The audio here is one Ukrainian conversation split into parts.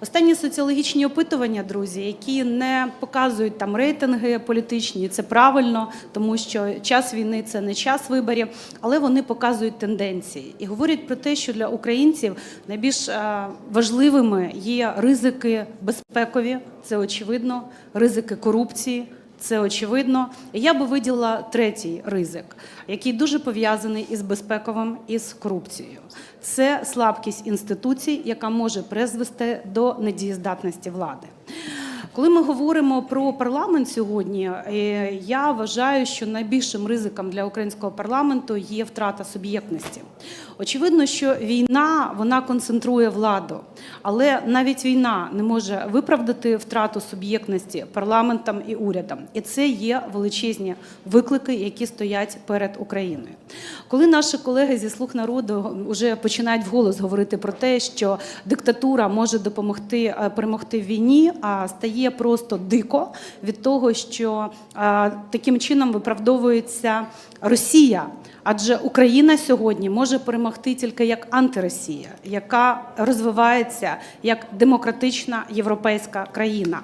Останні соціологічні опитування, друзі, які не показують там рейтинги політичні, це правильно, тому що час війни це не час виборів, але вони показують тенденції і говорять про те, що для українців найбільш е, важливими є ризики безпекові, це очевидно, ризики корупції. Це очевидно. Я би виділила третій ризик, який дуже пов'язаний із безпековим і з корупцією. Це слабкість інституцій, яка може призвести до недієздатності влади. Коли ми говоримо про парламент сьогодні, е, я вважаю, що найбільшим ризиком для українського парламенту є втрата суб'єктності. Очевидно, що війна вона концентрує владу, але навіть війна не може виправдати втрату суб'єктності парламентам і урядам. І це є величезні виклики, які стоять перед Україною. Коли наші колеги зі слуг народу вже починають вголос говорити про те, що диктатура може допомогти е, перемогти в війні, а стає просто дико від того, що таким чином виправдовується Росія. Адже Україна сьогодні може перемогти тільки як антиросія, яка розвивається як демократична європейська країна.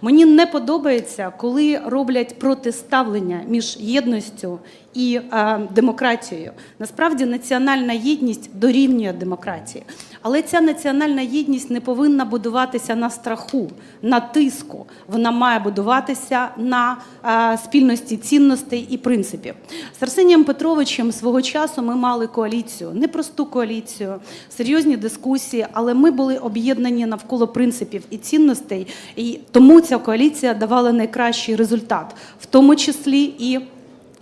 Мені не подобається, коли роблять протиставлення між єдністю і е, демократією. Насправді національна єдність дорівнює демократії. Але ця національна єдність не повинна будуватися на страху, на тиску. Вона має будуватися на е, спільності цінностей і принципів. З Арсенієм Петровичем свого часу ми мали коаліцію, непросту коаліцію, серйозні дискусії, але ми були об'єднані навколо принципів і цінностей, і тому ця коаліція давала найкращий результат, в тому числі і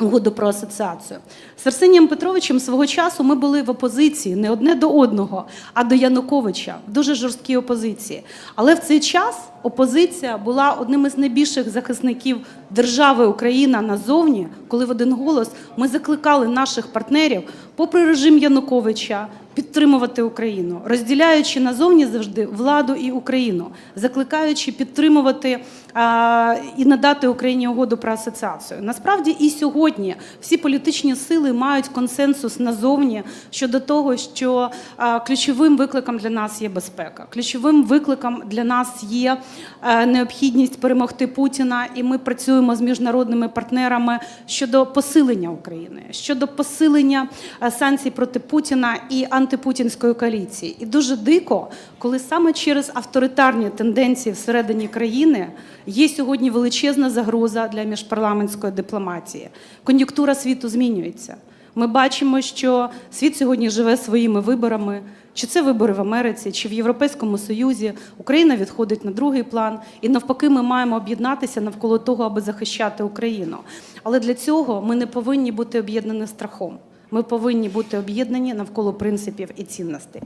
угоду про асоціацію. З Арсенієм Петровичем свого часу ми були в опозиції не одне до одного, а до Януковича, в дуже жорсткій опозиції. Але в цей час опозиція була одним із найбільших захисників держави Україна назовні, коли в один голос ми закликали наших партнерів, попри режим Януковича, підтримувати Україну, розділяючи назовні завжди владу і Україну, закликаючи підтримувати а, і надати Україні угоду про асоціацію. Насправді і сьогодні всі політичні сили мають консенсус назовні щодо того, що а, ключовим викликом для нас є безпека. Ключовим викликом для нас є е, необхідність перемогти Путіна, і ми працюємо з міжнародними партнерами щодо посилення України, щодо посилення санкцій проти Путіна і антипутінської коаліції. І дуже дико, коли саме через авторитарні тенденції всередині країни є сьогодні величезна загроза для міжпарламентської дипломатії. Кон'юнктура світу змінюється. Ми бачимо, що світ сьогодні живе своїми виборами. Чи це вибори в Америці, чи в Європейському Союзі Україна відходить на другий план, і навпаки, ми маємо об'єднатися навколо того, аби захищати Україну. Але для цього ми не повинні бути об'єднані страхом. Ми повинні бути об'єднані навколо принципів і цінностей.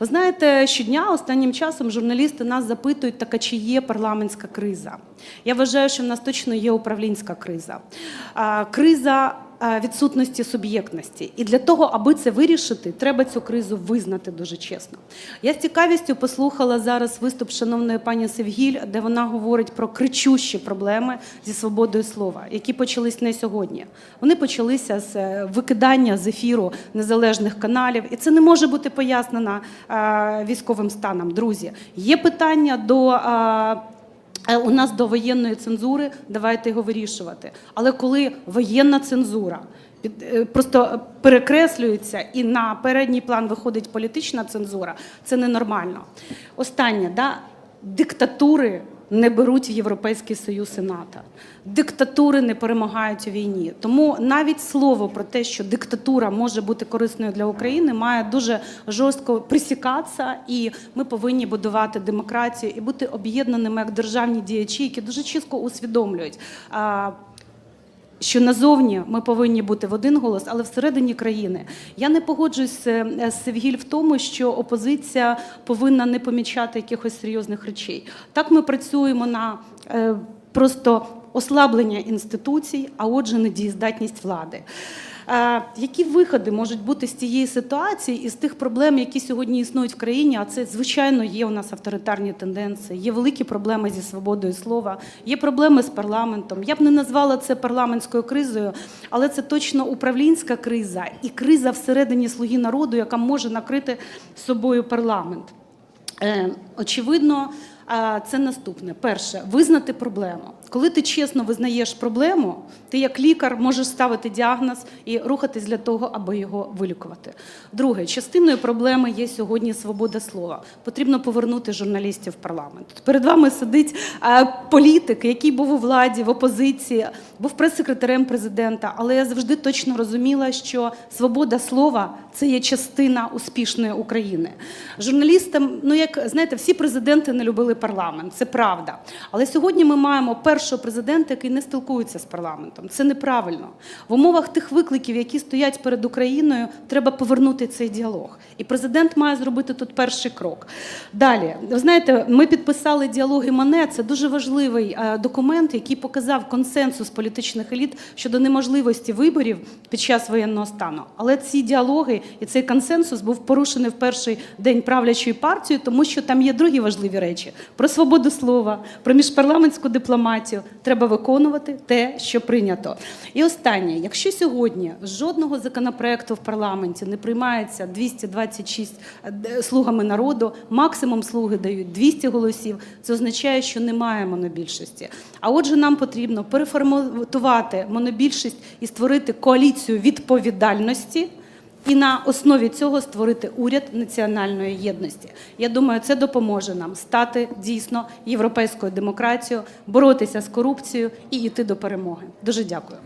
Ви знаєте, щодня останнім часом журналісти нас запитують, так чи є парламентська криза. Я вважаю, що в нас точно є управлінська криза. Криза відсутності суб'єктності. І для того, аби це вирішити, треба цю кризу визнати дуже чесно. Я з цікавістю послухала зараз виступ шановної пані Севгіль, де вона говорить про кричущі проблеми зі свободою слова, які почались не сьогодні. Вони почалися з е, викидання з ефіру незалежних каналів, і це не може бути пояснено е, військовим станом. Друзі, є питання до. Е, У нас до воєнної цензури, давайте його вирішувати. Але коли воєнна цензура е, просто перекреслюється і на передній план виходить політична цензура, це ненормально. Останнє, да? диктатури не беруть в Європейський Союз і НАТО. Диктатури не перемагають у війні. Тому навіть слово про те, що диктатура може бути корисною для України, має дуже жорстко присікатися, і ми повинні будувати демократію і бути об'єднаними як державні діячі, які дуже чітко усвідомлюють. Що назовні ми повинні бути в один голос, але всередині країни я не погоджуюсь е, з Севгіль в тому, що опозиція повинна не помічати якихось серйозних речей. Так ми працюємо на е, просто ослаблення інституцій, а отже, недієздатність влади. Які виходи можуть бути з цієї ситуації і з тих проблем, які сьогодні існують в країні? А це звичайно є у нас авторитарні тенденції, є великі проблеми зі свободою слова, є проблеми з парламентом. Я б не назвала це парламентською кризою, але це точно управлінська криза і криза всередині слуги народу, яка може накрити собою парламент. Е, Очевидно, це наступне. Перше, визнати проблему. Коли ти чесно визнаєш проблему, ти як лікар можеш ставити діагноз і рухатись для того, аби його вилікувати. Друге, частиною проблеми є сьогодні свобода слова. Потрібно повернути журналістів в парламент. Перед вами сидить політик, який був у владі, в опозиції, був прес-секретарем президента. Але я завжди точно розуміла, що свобода слова це є частина успішної України. Журналістам, ну як знаєте, всі президенти не любили парламент, це правда. Але сьогодні ми маємо першого президента, який не спілкується з парламентом. Це неправильно. В умовах тих викликів, які стоять перед Україною, треба повернути цей діалог. І президент має зробити тут перший крок. Далі, ви знаєте, ми підписали діалоги Мане. Це дуже важливий е, документ, який показав консенсус політичних еліт щодо неможливості виборів під час воєнного стану. Але ці діалоги і цей консенсус був порушений в перший день правлячої партії, тому що там є другі важливі речі про свободу слова, про міжпарламентську дипломатію. Треба виконувати те, що прийнято. І останнє, якщо сьогодні жодного законопроекту в парламенті не приймається 226 е, слугами народу, максимум слуги дають 200 голосів. Це означає, що немає монобільшості. А отже, нам потрібно переформатувати монобільшість і створити коаліцію відповідальності. І на основі цього створити уряд національної єдності. Я думаю, це допоможе нам стати дійсно європейською демократією, боротися з корупцією і йти до перемоги. Дуже дякую.